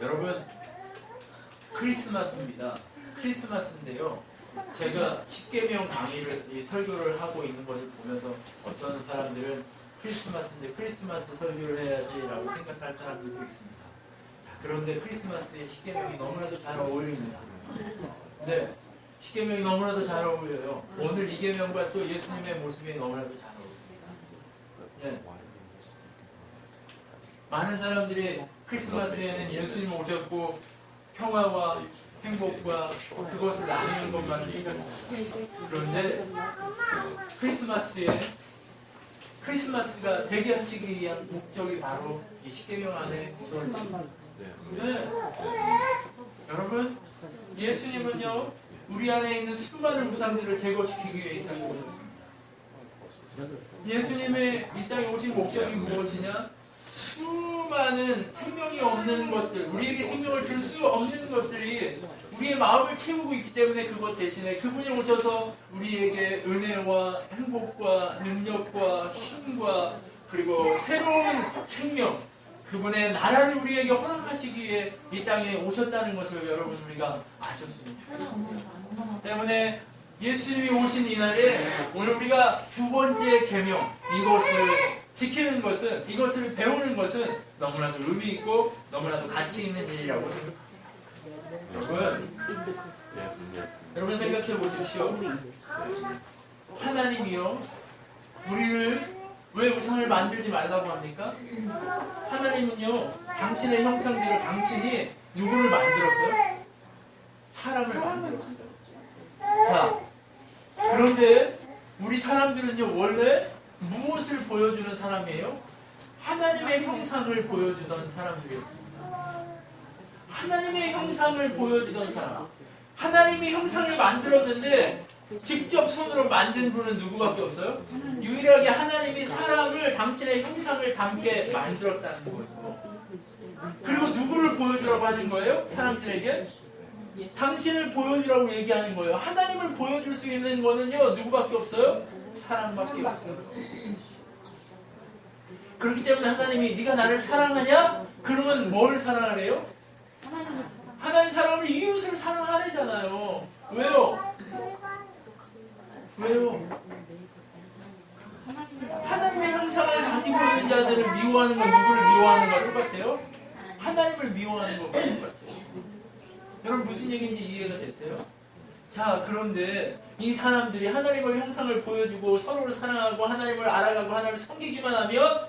여러분 크리스마스입니다. 크리스마스인데요. 제가 10계명 강의를 이 설교를 하고 있는 것을 보면서 어떤 사람들은 크리스마스인데 크리스마스 설교를 해야지라고 생각할 사람들도 있습니다. 자, 그런데 크리스마스에 10계명이 너무나도 잘 어울립니다. 네. 10계명이 너무나도 잘 어울려요. 오늘 2계명과 또 예수님의 모습이 너무나도 잘 어울립니다. 네. 많은 사람들이 크리스마스에는 예수님 오셨고 평화와 행복과 그것을 나누는 것만 생각합니다. 그런데 크리스마스에 크리스마스가 되게 하시기 위한 목적이 바로 이 십계명 안에 들어 있습니다. 네. 여러분 예수님은요 우리 안에 있는 수많은 우상들을 제거시키기 위해 이 땅에 오셨습니다. 예수님의 이 땅에 오신 목적이 무엇이냐? 수많은 생명이 없는 것들, 우리에게 생명을 줄 수 없는 것들이 우리의 마음을 채우고 있기 때문에 그것 대신에 그분이 오셔서 우리에게 은혜와 행복과 능력과 힘과 그리고 새로운 생명, 그분의 나라를 우리에게 허락하시기 위해 이 땅에 오셨다는 것을 여러분 우리가 아셨으면 좋겠습니다. 때문에 예수님이 오신 이날에 오늘 우리가 두 번째 계명 이것을 지키는 것은 이것을 배우는 것은 너무나도 의미 있고 너무나도 가치 있는 일이라고 생각합니다. 여러분, 여러분 생각해 보십시오. 하나님이요 우리를 왜 우상을 만들지 말라고 합니까? 하나님은요 당신의 형상대로 당신이 누구를 만들었어요? 사람을 만들었어요. 자, 그런데 우리 사람들은요 원래 무엇을 보여주는 사람이에요? 하나님의 형상을 보여주던 사람들이었습니다. 하나님의 형상을 보여주던 사람. 하나님이 형상을 만들었는데 직접 손으로 만든 분은 누구밖에 없어요? 유일하게 하나님이 사람을 당신의 형상을 담게 만들었다는 거예요. 그리고 누구를 보여주라고 하는 거예요? 사람들에게? 당신을 보여주라고 얘기하는 거예요. 하나님을 보여줄 수 있는 거는요, 누구밖에 없어요? 사랑밖에 없어요. 그렇기 때문에 하나님이 네가 나를 사랑하냐? 그러면 뭘 사랑하래요? 하나님 사람을 이웃을 사랑하래잖아요. 왜요? 왜요? 하나님의 형상을 가지고 있는 자들을 미워하는 건 누구를 미워하는 거 똑같아요? 하나님을 미워하는 것과 똑같아요. 여러분 무슨 얘기인지 이해가 되세요? 자 그런데 이 사람들이 하나님의 형상을 보여주고 서로를 사랑하고 하나님을 알아가고 하나님을 섬기기만 하면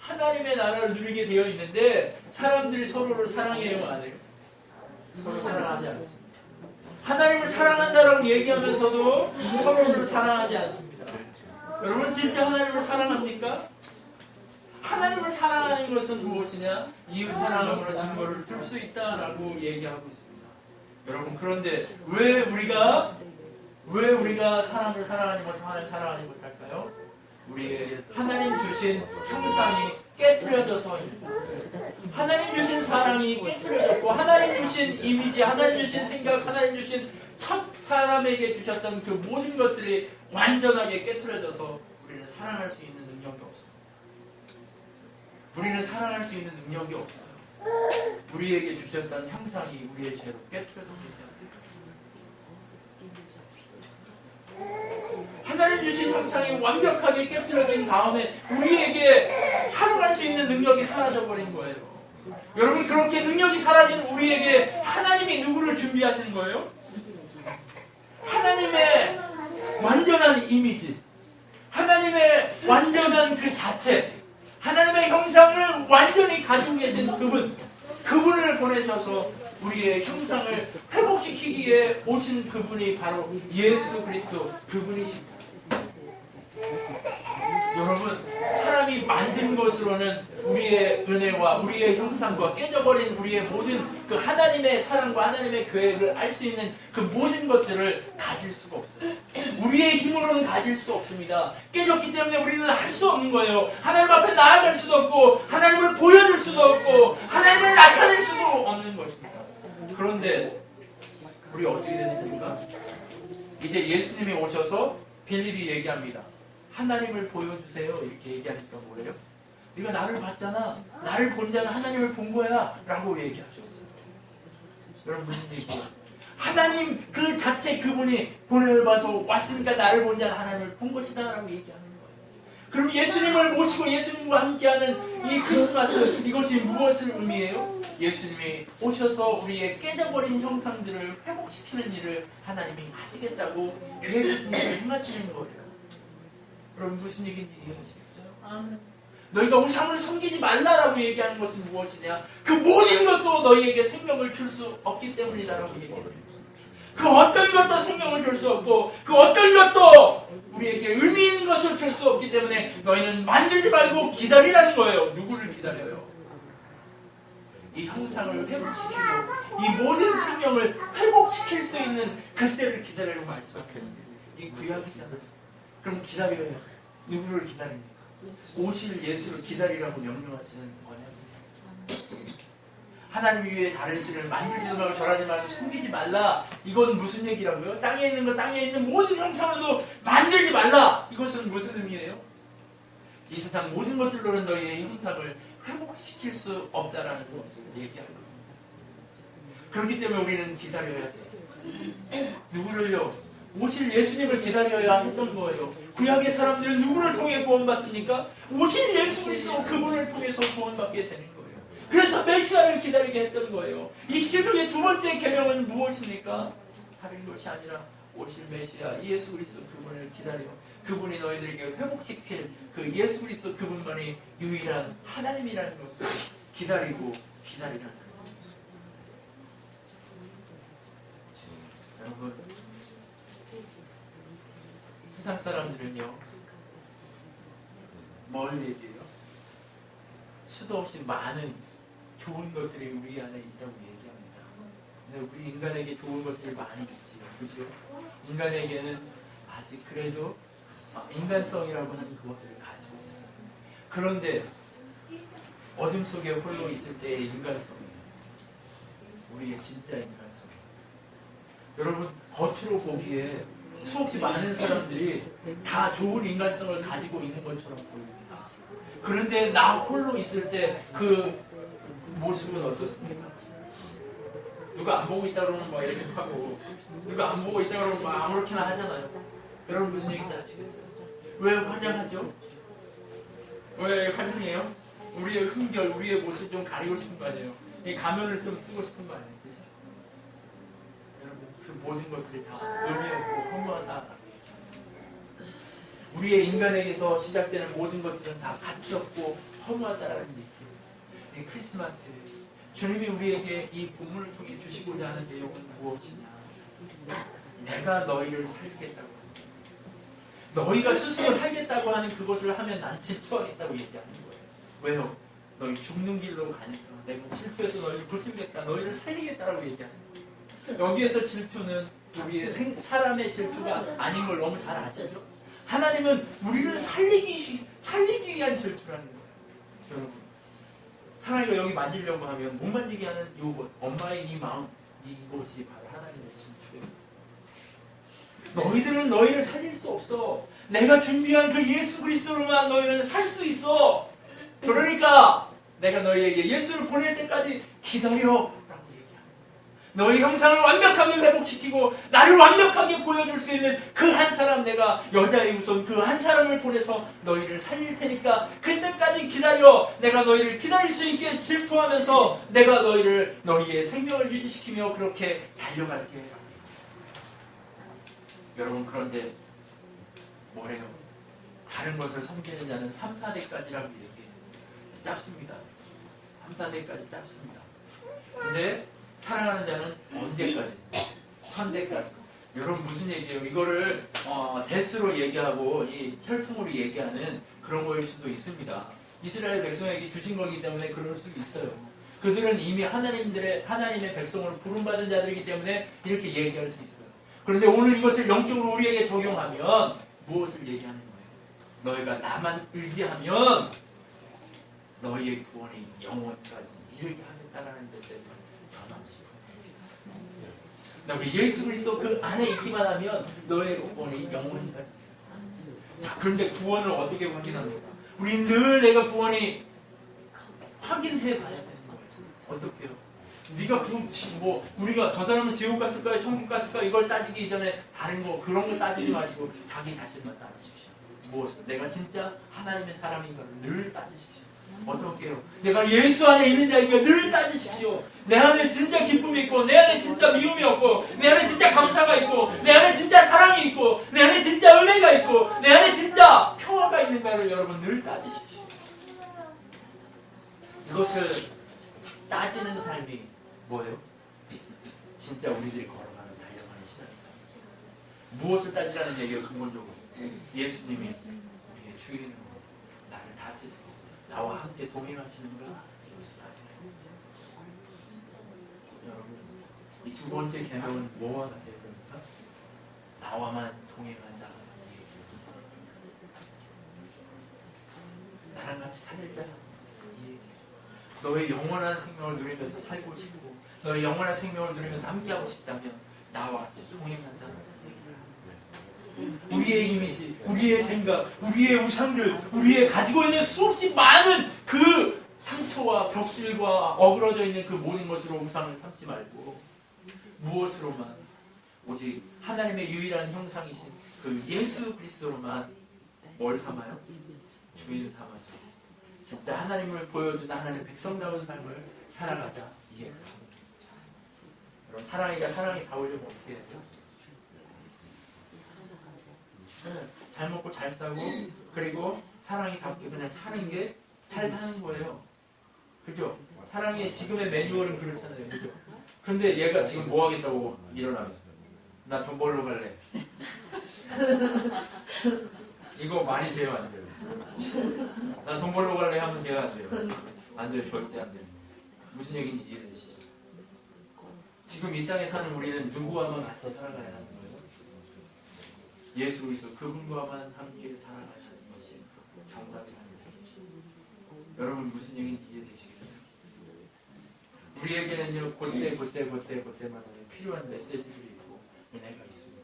하나님의 나라를 누리게 되어 있는데 사람들이 서로를 사랑해요 안 해요? 서로 사랑하지 않습니다. 하나님을 사랑한다라고 얘기하면서도 서로를 사랑하지 않습니다. 여러분 진짜 하나님을 사랑합니까? 하나님을 사랑하는 것은 무엇이냐? 이웃 사랑함으로 증거를 줄수 있다라고 얘기하고 있습니다. 여러분 그런데 왜 우리가 왜 우리가 사람을 사랑하지 못하고 사랑하지 못할까요? 우리의 하나님 주신 형상이 깨트려져서입니다. 하나님 주신 사랑이 깨트려졌고 하나님 주신 이미지, 하나님 주신 생각, 하나님 주신 첫 사람에게 주셨던 그 모든 것들이 완전하게 깨트려져서 우리는 사랑할 수 있는 능력이 없습니다. 우리는 사랑할 수 있는 능력이 없어요. 우리에게 주셨던 형상이 우리의 죄로 깨트려졌기 때문에 하나님 주신 형상이 완벽하게 깨트려진 다음에 우리에게 살아갈 수 있는 능력이 사라져 버린 거예요. 여러분 그렇게 능력이 사라진 우리에게 하나님이 누구를 준비하시는 거예요? 하나님의 완전한 이미지, 하나님의 완전한 그 자체, 하나님의 형상을 완전히 가지고 계신 그분, 그분을 보내셔서 우리의 형상을 회복시키기 위해 오신 그분이 바로 예수 그리스도 그분이십니다. 여러분, 사람이 만든 것으로는 우리의 은혜와 우리의 형상과 깨져버린 우리의 모든 그 하나님의 사랑과 하나님의 계획을 알 수 있는 그 모든 것들을 가질 수가 없어요. 우리의 힘으로는 가질 수 없습니다. 깨졌기 때문에 우리는 할 수 없는 거예요. 하나님 앞에 나아갈 수도 없고, 하나님을 보여줄 수도 없고, 하나님을 나타낼 수도 없는 것입니다. 그런데 우리 어떻게 됐습니까? 이제 예수님이 오셔서 빌립이 얘기합니다. 하나님을 보여주세요. 이렇게 얘기하니까 뭐예요? 네가 나를 봤잖아. 나를 본 자는 하나님을 본 거야. 라고 얘기하셨어요. 여러분 무슨 얘기예요? 하나님 그 자체 그분이 본을 봐서 왔으니까 나를 본 자는 하나님을 본 것이다 라고 얘기하는 거예요. 그럼 예수님을 모시고 예수님과 함께하는 이 크리스마스 이것이 무엇을 의미해요? 예수님이 오셔서 우리의 깨져버린 형상들을 회복시키는 일을 하나님이 하시겠다고 계획하신 일을 행하시는 거예요. 여러분 무슨 얘기인지 이해하시겠어요? 너희가 우상을 섬기지 말라라고 얘기하는 것은 무엇이냐? 그 모든 것도 너희에게 생명을 줄 수 없기 때문이다라고 얘기합니다. 그 어떤 것도 생명을 줄 수 없고 그 어떤 것도 우리에게 의미 있는 것을 줄 수 없기 때문에 너희는 만들지 말고 기다리라는 거예요. 누구를 기다려요? 이 형상을 회복시키고 이 모든 생명을 회복시킬 수 있는 그때를 기다리라고 말씀하셨는데 이 구약이잖아요. 그럼 기다려야 돼. 누구를 기다립니까? 오실 예수를 기다리라고 명령하시는 거냐? 하나님 위에 다른 신을 만들지도 말고 절하지 말고 숨기지 말라. 이건 무슨 얘기라고요? 땅에 있는 거 땅에 있는 모든 형상을도 만들지 말라. 이것은 무슨 의미예요? 이 세상 모든 것을 노는 너희의 형상을 회복시킬 수 없다라는 것을 얘기하는 것입니다. 그렇기 때문에 우리는 기다려야 돼요. 누구를요? 오실 예수님을 기다려야 했던 거예요. 구약의 사람들은 누구를 통해 구원받습니까? 오실 예수 그리스도 그분을 통해서 구원받게 되는 거예요. 그래서 메시아를 기다리게 했던 거예요. 이 시계명의 두 번째 계명은 무엇입니까? 다른 것이 아니라 오실 메시아 예수 그리스도 그분을 기다려 그분이 너희들에게 회복시킬 그 예수 그리스도 그분만이 유일한 하나님이라는 것을 기다리고 기다리라는 거예요. 여러분 세상 사람들은요 뭘 얘기해요? 수도 없이 많은 좋은 것들이 우리 안에 있다고 얘기합니다. 근데 우리 인간에게 좋은 것들이 많이 있지요. 그죠? 인간에게는 아직 그래도 아, 인간성이라고 하는 그것들을 가지고 있어요. 그런데 어둠 속에 홀로 있을 때의 인간성이 우리의 진짜 인간성. 여러분 겉으로 보기에 수없이 많은 사람들이 다 좋은 인간성을 가지고 있는 것처럼 보입니다. 그런데 나 홀로 있을 때 그 모습은 어떻습니까? 누가 안 보고 있다 그러면 막 이렇게 하고 누가 안 보고 있다 그러면 막 아무렇게나 하잖아요. 여러분 무슨 얘기인지 아시겠어요? 왜 화장하죠? 왜 화장해요? 우리의 흠결, 우리의 모습 좀 가리고 싶은 거 아니에요? 이 가면을 좀 쓰고 싶은 거 아니에요? 그죠? 모든 것들이 다 의미 없고 얘기합니다. 우리의 인간에게서 시작되는 모든 것들은 다 가치 없고 허무하다라는 얘기예요. 이 크리스마스 주님이 우리에게 이 본문을 통해 주시고자 하는 내용은 무엇이냐? 내가 너희를 살리겠다고. 너희가 스스로 살겠다고 하는 그것을 하면 난 질투하겠다고 얘기하는 거예요. 왜요? 너희 죽는 길로 가니까 내가 질투해서 너희를 불틀겠다, 너희를 살리겠다라고 얘기하는 거예요. 여기에서 질투는 우리의 생, 사람의 질투가 아닌 걸 너무 잘 아시죠? 하나님은 우리를 살리기, 살리기 위한 질투라는 거예요. 여러분. 사랑이가 여기 만지려고 하면 못 만지게 하는 요것, 엄마의 이 마음, 이것이 바로 하나님의 질투예요. 너희들은 너희를 살릴 수 없어. 내가 준비한 그 예수 그리스도로만 너희는 살 수 있어. 그러니까 내가 너희에게 예수를 보낼 때까지 기다려. 너희 형상을 완벽하게 회복시키고 나를 완벽하게 보여줄 수 있는 그 한 사람 내가 여자의 우선 그 한 사람을 보내서 너희를 살릴 테니까 그때까지 기다려 내가 너희를 기다릴 수 있게 질투하면서 내가 너희를 너희의 생명을 유지시키며 그렇게 달려갈게 여러분 그런데 뭐래요? 다른 것을 섬기는 자는 3, 4대까지라고 얘기해요. 짧습니다. 3, 4대까지 짧습니다. 근데 사랑하는 자는 언제까지? 천대까지. 여러분 무슨 얘기예요? 이거를 어, 대스로 얘기하고 이 혈통으로 얘기하는 그런 거일 수도 있습니다. 이스라엘 백성에게 주신 거기 때문에 그럴 수 있어요. 그들은 이미 하나님들의 하나님의 백성으로 부름받은 자들이기 때문에 이렇게 얘기할 수 있어요. 그런데 오늘 이것을 영적으로 우리에게 적용하면 무엇을 얘기하는 거예요? 너희가 나만 의지하면 너희의 구원이 영원까지 이르게 하겠다라는 뜻의 전 함수. 우리 예수 그리스도 그 안에 있기만 하면 너의 구원이 영원까지. 자, 그런데 구원을 어떻게 확인합니까? 우리는 늘 내가 구원이 확인해 봐야 되는 거예요. 어떻게요? 네가 그뭐 우리가 저 사람은 지옥 갔을까 천국 갔을까 이걸 따지기 전에 다른 거 그런 거 따지지 마시고 자기 자신만 따지십시오. 무엇 내가 진짜 하나님의 사람인가를 늘 따지십시오. 어떻게요? 내가 예수 안에 있는 자인가 늘 따지십시오. 내 안에 진짜 기쁨이 있고, 내 안에 진짜 미움이 없고, 내 안에 진짜 감사가 있고, 내 안에 진짜 사랑이 있고, 내 안에 진짜 은혜가 있고, 내 안에 진짜 평화가 있는가를 여러분 늘 따지십시오. 이것을 따지는 삶이 뭐예요? 진짜 우리들이 걸어가는 다이어가는 신앙의 삶. 무엇을 따지라는 얘기가 근본적으로 예수님이 우리의 주인으로 나를 다스리고 나와 함께 동행하시는가 여러분 이 두 번째 계명은 뭐와 같아요? 그러니까 나와만 동행하자 나랑 같이 살자. 너의 영원한 생명을 누리면서 살고 싶고 너의 영원한 생명을 누리면서 함께하고 싶다면 나와 같이 동행하자 우리의 이미지, 우리의 생각, 우리의 우상들, 우리의 가지고 있는 수없이 많은 그 상처와 벽질과 어그러져 있는 그 모든 것으로 우상을 삼지 말고 무엇으로만 오직 하나님의 유일한 형상이신 그 예수 그리스도로만 뭘 삼아요? 주인 삼아서 진짜 하나님을 보여주자 하나님 백성다운 삶을 살아가자 이게 여러분 사랑이가 사랑이 다 올려면 어떻게 했어요? 네, 잘 먹고 잘 싸고 그리고 사랑이 답게 그냥 사는 게 잘 사는 거예요. 그죠? 사랑의 지금의 매뉴얼은 그렇잖아요. 그죠? 근데 얘가 지금 뭐 하겠다고 일어나면 나돈 벌러 갈래. 이거 말이 돼요, 안 돼요? 나 돈 벌러 갈래 하면 돼요, 안 돼요? 안 돼요, 절대 안 돼요. 무슨 얘기인지 이해되시죠? 지금 이 땅에 사는 우리는 누구와만 같이 살아가야 거 예수 그리스도 그분과만 함께 살아가시는 것이 정답입니다. 여러분 무슨 얘기인지 이해되시겠어요? 우리에게는요 그때 그때 그때 그때마다 필요한 메시지들이 있고 은혜가 있습니다.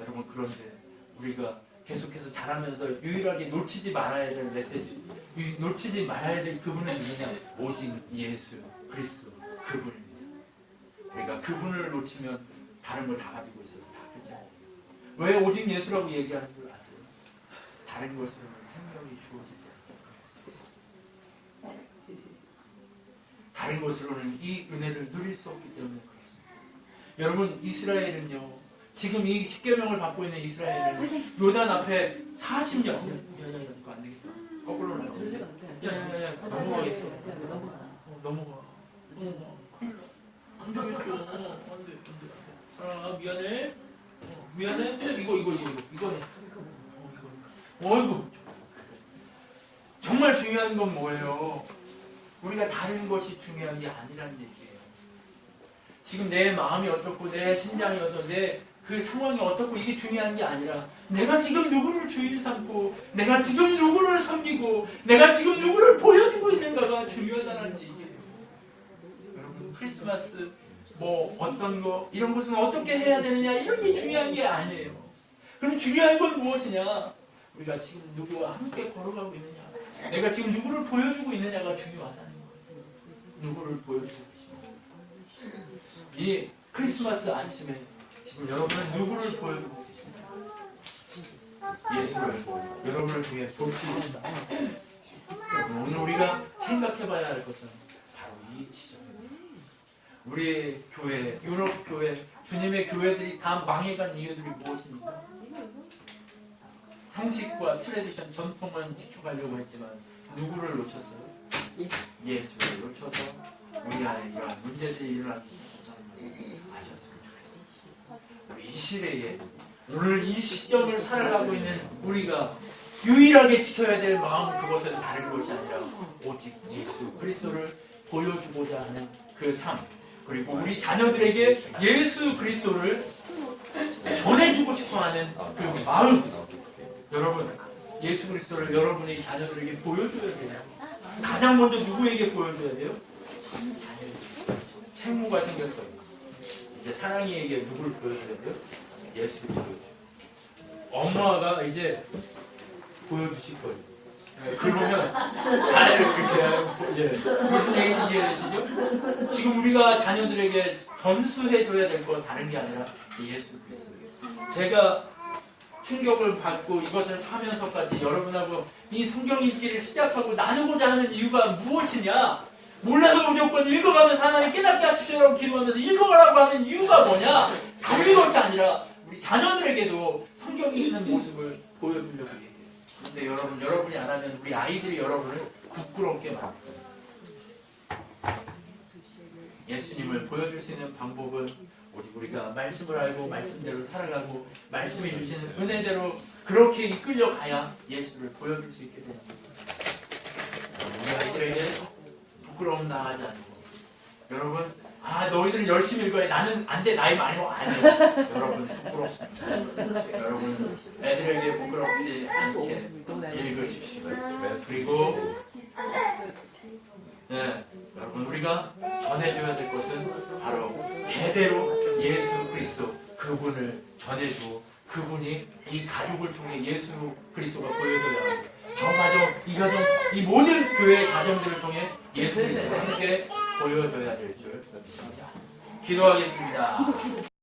여러분 그런데 우리가 계속해서 자라면서 유일하게 놓치지 말아야 될 메시지, 유- 놓치지 말아야 될 그분은 누구냐? 오직 예수 그리스도 그분입니다. 우리가 그분을 놓치면 다른 걸 다 가지고 있어요. 다 그렇지 않아요? 왜 오직 예수라고 얘기하는 줄 아세요? 다른 것으로는 생명이 주어지지 않아요. 다른 것으로는 이 은혜를 누릴 수 없기 때문에 그렇습니다. 여러분 이스라엘은요. 지금 이 십계명을 받고 있는 이스라엘은 요단 앞에 40년 야야야 이거 안 되겠다. 거꾸로 나가. 야야야 넘어가겠어. 어, 넘어가. 어. 안 되겠죠. 안 돼. 안 돼. 사랑아 미안해. 어, 미안해. 이거 이거 이거 이거 이거 해. 어, 이거. 어이구. 정말 중요한 건 뭐예요? 우리가 다른 것이 중요한 게 아니라는 얘기예요. 지금 내 마음이 어떻고 내 심장이 어떻고 내 그 상황이 어떻고 이게 중요한 게 아니라 내가 지금 누구를 주인 삼고 내가 지금 누구를 섬기고 내가 지금 누구를 보여주고 있는가가 중요하다는 얘기예요. 여러분 크리스마스 뭐 어떤 거 이런 것은 어떻게 해야 되느냐 이런 게 중요한 게 아니에요. 그럼 중요한 건 무엇이냐? 우리가 지금 누구와 함께 걸어가고 있느냐? 내가 지금 누구를 보여주고 있느냐가 중요하다는 거예요. 누구를 보여주고 계십니까? 이 크리스마스 아침에 지금 여러분은 누구를 보여주고 계십니까? 예수를 여러분을 통해 볼 수 있습니다. 오늘 우리가 생각해봐야 할 것은 바로 이 지점입니다. 우리 교회, 유럽 교회, 주님의 교회들이 다 망해간 이유들이 무엇입니까? 형식과 트레디션, 전통만 지켜가려고 했지만 누구를 놓쳤어요? 예수를 놓쳐서 우리 안에 이러한 문제들이 일어나기 시작했다는 것을 아셨으면 좋겠습니다. 이 시대에 오늘 이 시점을 살아가고 있는 우리가 유일하게 지켜야 될 마음 그것은 다른 것이 아니라 오직 예수 그리스도를 보여주고자 하는 그 삶 그리고 우리 자녀들에게 예수 그리스도를 전해주고 싶어하는 그 마음 여러분 예수 그리스도를 여러분의 자녀들에게 보여줘야 돼요. 가장 먼저 누구에게 보여줘야 돼요? 자녀에게. 책무가 생겼어요. 이제 사랑이에게 누구를 보여줘야 돼요? 예수를 보여줘. 엄마가 이제 보여주실 거예요. 네, 그러면 잘 이렇게 이제 무슨 얘기인지 이해되시죠? 지금 우리가 자녀들에게 전수해줘야 될 건 다른 게 아니라 예수 그리스도. 제가 충격을 받고 이것을 사면서까지 여러분하고 이 성경 읽기를 시작하고 나누고자 하는 이유가 무엇이냐? 몰라도 무조건 읽어가면서 하나님 깨닫게 하십시오라고 기도하면서 읽어가라고 하는 이유가 뭐냐? 다른 것이 아니라 우리 자녀들에게도 성경이 있는 모습을 보여주려고 얘기해요. 근데 여러분, 여러분이 안 하면 우리 아이들이 여러분을 부끄럽게 만들어요. 예수님을 보여줄 수 있는 방법은 우리 우리가 말씀을 알고 말씀대로 살아가고 말씀이 주시는 은혜대로 그렇게 이끌려 가야 예수를 보여줄 수 있게 되는 거예요. 우리 아이들에게 부끄러움 나하지 않고 여러분 아 너희들은 열심히 읽어야 나는 안돼. 나이 많이고 안돼. 여러분 부끄럽습니다. 여러분 애들에게 부끄럽지 않게 읽으십시오. 그리고 네, 여러분 우리가 전해줘야 될 것은 바로 대대로 예수 그리스도 그분을 전해주고 그분이 이 가족을 통해 예수 그리스도가 보여져야 하고 저 가정, 이 가정, 이 모든 교회 가정들을 통해 예수 그리스도가 함께 보여줘야 될 줄. 기도하겠습니다.